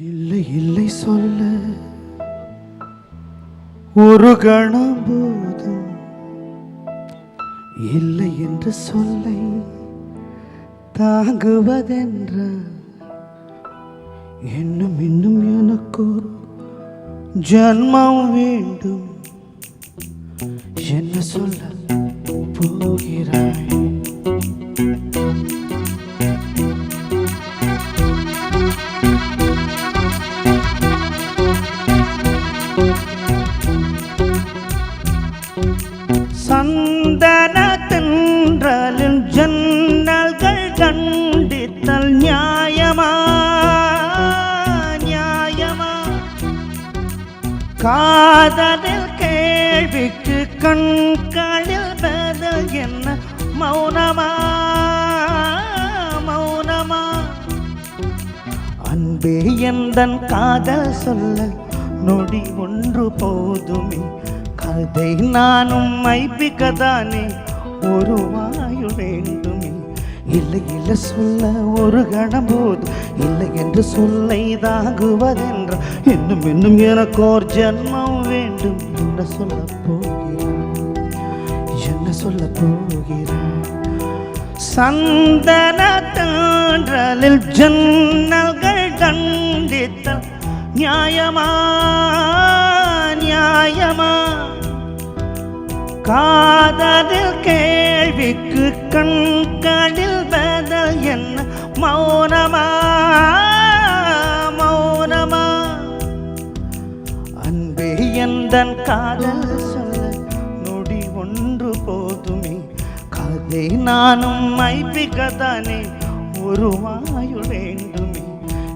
இல்லை இல்லை சொல்ல. ஒரு கணம் போதும். இல்லை என்று சொல்லை. தாங்குவதென்ற இன்னும் இன்னும் எனக்கு ஒரு ஜன்மம் வேண்டும். என்ன சொல்ல போகிறாய்? சந்தனத்தின்றலின் ஜன்னல்கள் கண்டித்தல் நியாயமா? நியாயமா? காதலில் கேள்விக்கு கண்களில் பதில் என்ன? மௌனமா? மௌனமா? அன்பே எந்தன் காதல் சொல்ல நொடி ஒன்று போதுமே? கதை நானும் மைப்பிக்கதானே ஒரு வாயு வேண்டுமே. இல்லை இல்லை சொல்ல ஒரு கணம் போது இல்லை என்று சொல்லை தாங்குவதென்ற இன்னும் இன்னும் எனக்கோர் ஜென்மம் வேண்டும். என்ன சொல்ல போகிறாய்? என்ன சொல்ல போகிறாய்? சந்தன தன்றலில் ஜன்னல்கள் தண்டித்த நியாயமா நியாயமா? காதலில் கேள்விக்கு கண்களில் பதில் என்ன? மௌனமா? மௌனமா? அன்பே எந்த காதல் சொல்ல நொடி ஒன்று போதுமே? கதை நானும் மைப்பிக்கத்தானே ஒரு வாயு வேண்டுமே?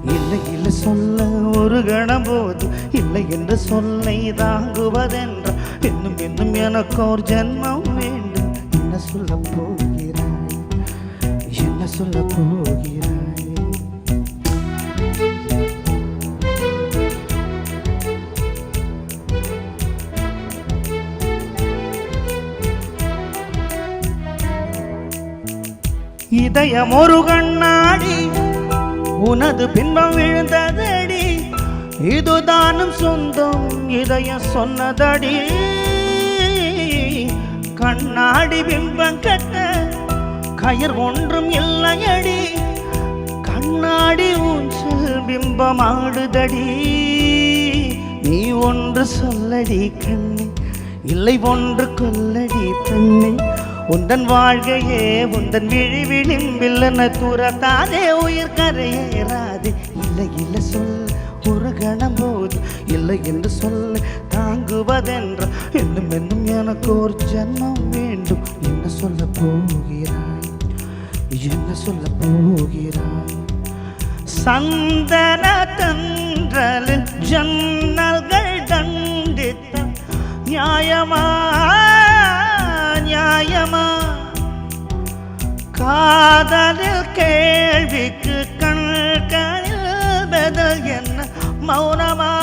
இல்லை இல்லை சொல்ல ஒரு கணம் போது இல்லை என்று சொல்லை தாங்குவதென்று இன்னும் இன்னும் எனக்கு ஒரு ஜென்மம் வேண்டும். என்ன சொல்ல போகிறாய்? என்ன சொல்ல போகிறாய்? இதயம் ஒரு கண்ணாடி உனது பின்பம் விழுந்தது. இதுதானும் சொந்தம் இதய சொன்னதடி. கண்ணாடி பிம்பம் கட்ட கயிர் ஒன்றும் இல்லையடி. கண்ணாடி ஊஞ்சல் பிம்பம் ஆடுதடி நீ ஒன்று சொல்லடி கண்ணே இல்லை ஒன்று கொல்லடி பெண்ணே. உந்தன் வாழ்கையே உந்தன் விழி விளிம்பில்லன தூரத்தாதே உயிர் கரையேறாது. இல்லை இல்லை சொல் ஒரு கணம் போது இல்லை என்று சொல்ல தாங்குவதென்ற. இன்னும் இன்னும் எனக்கு ஒரு ஜென்மம் வேண்டும் என்ன சொல்ல போகிறாய். என்ன சொல்ல போகிறாய்? சந்தன தன்றலில் ஜன்னல்கள் தண்டித்த நியாயமா? நியாயமா? காதலில் கேள்விக்கு মৌনমা